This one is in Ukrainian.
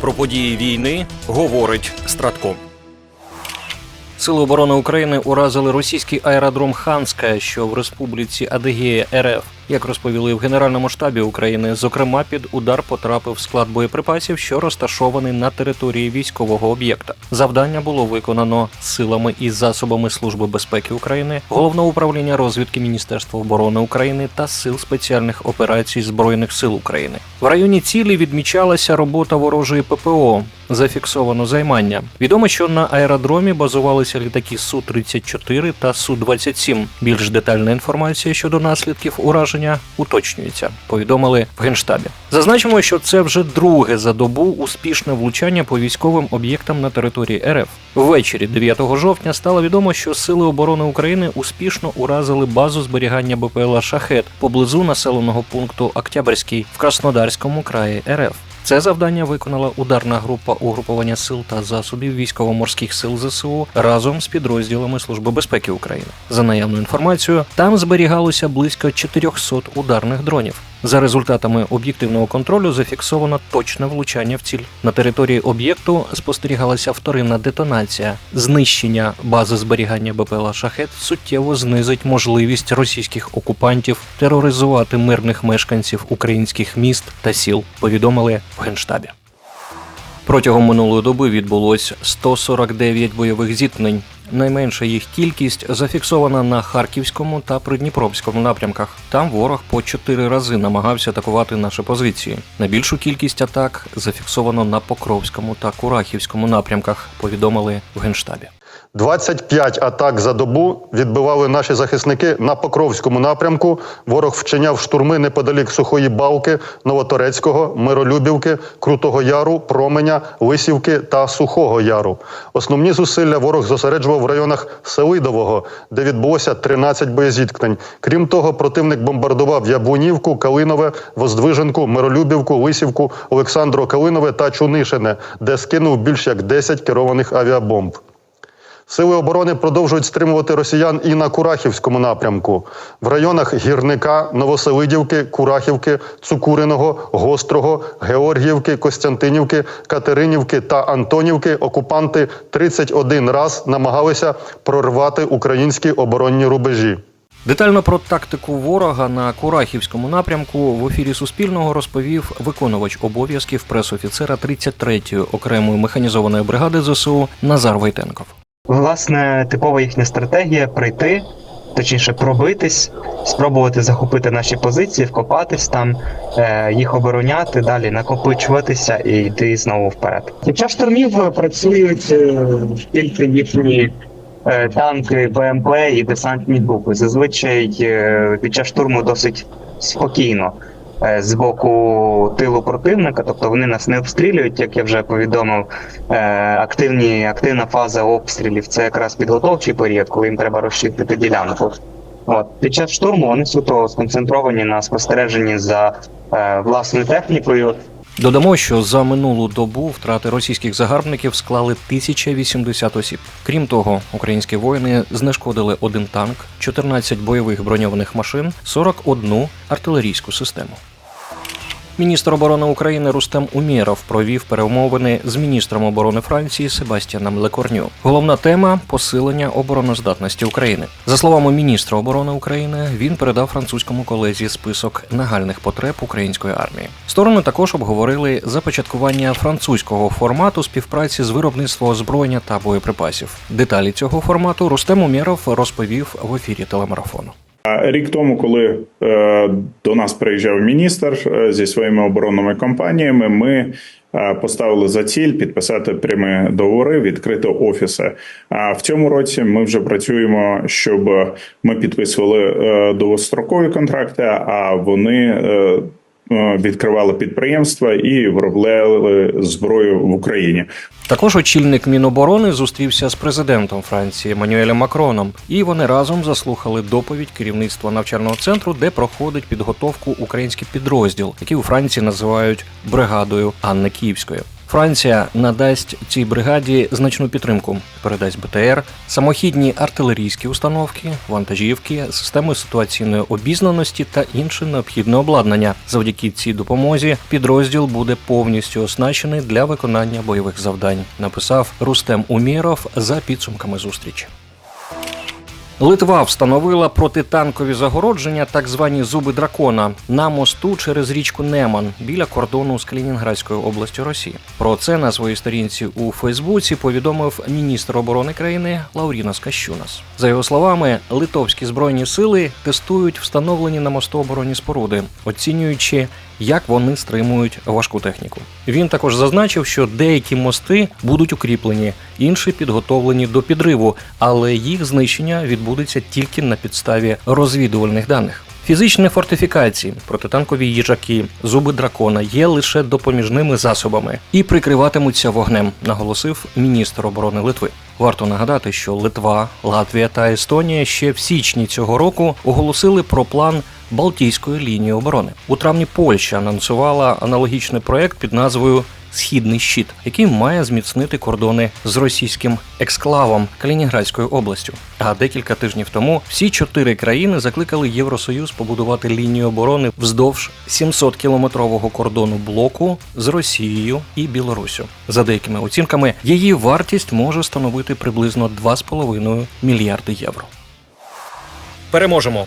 Про події війни говорить Стратком. Сили оборони України уразили російський аеродром Ханська, що в республіці Адигея РФ. Як розповіли в Генеральному штабі України, зокрема під удар потрапив склад боєприпасів, що розташований на території військового об'єкта. Завдання було виконано силами і засобами Служби безпеки України, головного управління розвідки Міністерства оборони України та сил спеціальних операцій збройних сил України. В районі цілі відмічалася робота ворожої ППО. Зафіксовано займання. Відомо, що на аеродромі базувалися літаки су 34 та су 27 Більш детальна інформація щодо наслідків ураження уточнюється. Повідомили в генштабі. Зазначимо, що це вже друге за добу успішне влучання по військовим об'єктам на території РФ. Ввечері 9 жовтня стало відомо, що Сили оборони України успішно уразили базу зберігання БПЛА Шахет поблизу населеного пункту Октябрьський в Краснодарському краї РФ. Це завдання виконала ударна група угрупування сил та засобів військово-морських сил ЗСУ разом з підрозділами Служби безпеки України. За наявною інформацією, там зберігалося близько 400 ударних дронів. За результатами об'єктивного контролю зафіксовано точне влучання в ціль. На території об'єкту спостерігалася вторинна детонація. Знищення бази зберігання БПЛА Шахет суттєво знизить можливість російських окупантів тероризувати мирних мешканців українських міст та сіл. Повідомили в генштабі. Протягом минулої доби відбулось 149 бойових зіткнень. Найменша їх кількість зафіксована на Харківському та Придніпровському напрямках. Там ворог по чотири рази намагався атакувати наші позиції. Найбільшу кількість атак зафіксовано на Покровському та Курахівському напрямках. Повідомили в генштабі. 25 атак за добу відбивали наші захисники на Покровському напрямку. Ворог вчиняв штурми неподалік Сухої Балки, Новоторецького, Миролюбівки, Крутого Яру, Променя, Лисівки та Сухого Яру. Основні зусилля ворог зосереджував в районах Селидового, де відбулося 13 боєзіткнень. Крім того, противник бомбардував Яблунівку, Калинове, Воздвиженку, Миролюбівку, Лисівку, Олександро Калинове та Чунишине, де скинув більш як 10 керованих авіабомб. Сили оборони продовжують стримувати росіян і на Курахівському напрямку. В районах Гірника, Новоселидівки, Курахівки, Цукуриного, Гострого, Георгіївки, Костянтинівки, Катеринівки та Антонівки окупанти 31 раз намагалися прорвати українські оборонні рубежі. Детально про тактику ворога на Курахівському напрямку в ефірі Суспільного розповів виконувач обов'язків пресофіцера 33-ї окремої механізованої бригади ЗСУ Назар Войтенков. Власне, типова їхня стратегія прийти, точніше пробитись, спробувати захопити наші позиції, вкопатись там, е, їх обороняти, далі накопичуватися і йти знову вперед. Час штурмів е, працюють е, тільки їхні танки, БМП і десантні групи. Зазвичай під час штурму досить спокійно. Е, З боку тилу противника, тобто вони нас не обстрілюють, як я вже повідомив. Е, активні, активна фаза обстрілів це якраз підготовчий період, коли їм треба розчистити ділянку. От під час штурму вони суто сконцентровані на спостереженні за е, власною технікою. Додамо, що за минулу добу втрати російських загарбників склали 1080 осіб. Крім того, українські воїни знешкодили один танк, 14 бойових броньованих машин, 41 артилерійську систему. Міністр оборони України Рустем Умєров провів перемовини з міністром оборони Франції Себастьяном Лекорню. Головна тема посилення обороноздатності України. За словами міністра оборони України, він передав французькому колезі список нагальних потреб української армії. Сторони також обговорили започаткування французького формату співпраці з виробництва озброєння та боєприпасів. Деталі цього формату Рустем Умєров розповів в ефірі телемарафону. Рік тому, коли е, до нас приїжджав міністр е, зі своїми оборонними компаніями, ми е, поставили за ціль підписати прямі договори, відкрити офіси. А в цьому році ми вже працюємо, щоб ми підписували довгострокові контракти, а вони. Е, Відкривали підприємства і виробляли зброю в Україні. Також очільник Міноборони зустрівся з президентом Франції Еммануелем Макроном, і вони разом заслухали доповідь керівництва навчального центру, де проходить підготовку український підрозділ, який у Франції називають бригадою Анни Київської. Франція надасть цій бригаді значну підтримку, передасть БТР, самохідні артилерійські установки, вантажівки, системи ситуаційної обізнаності та інше необхідне обладнання. Завдяки цій допомозі підрозділ буде повністю оснащений для виконання бойових завдань. Написав Рустем Уміров за підсумками зустрічі. Литва встановила протитанкові загородження, так звані зуби дракона, на мосту через річку Неман біля кордону з Калінінградською областю Росії. Про це на своїй сторінці у Фейсбуці повідомив міністр оборони країни Лаурінас Кащунас. За його словами, литовські збройні сили тестують встановлені на мосту оборонні споруди, оцінюючи, як вони стримують важку техніку. Він також зазначив, що деякі мости будуть укріплені, інші підготовлені до підриву, але їх знищення відбудеться тільки на підставі розвідувальних даних. Фізичні фортифікації, протитанкові їжаки, зуби дракона є лише допоміжними засобами і прикриватимуться вогнем, наголосив міністр оборони Литви. Варто нагадати, що Литва, Латвія та Естонія ще в січні цього року оголосили про план Балтійської лінії оборони. У травні Польща анонсувала аналогічний проект під назвою Східний щит, який має зміцнити кордони з російським ексклавом Калінінградською областю. А декілька тижнів тому всі чотири країни закликали Євросоюз побудувати лінію оборони вздовж 700-кілометрового кордону блоку з Росією і Білоруссю. За деякими оцінками, її вартість може становити приблизно 2,5 мільярди євро. Переможемо.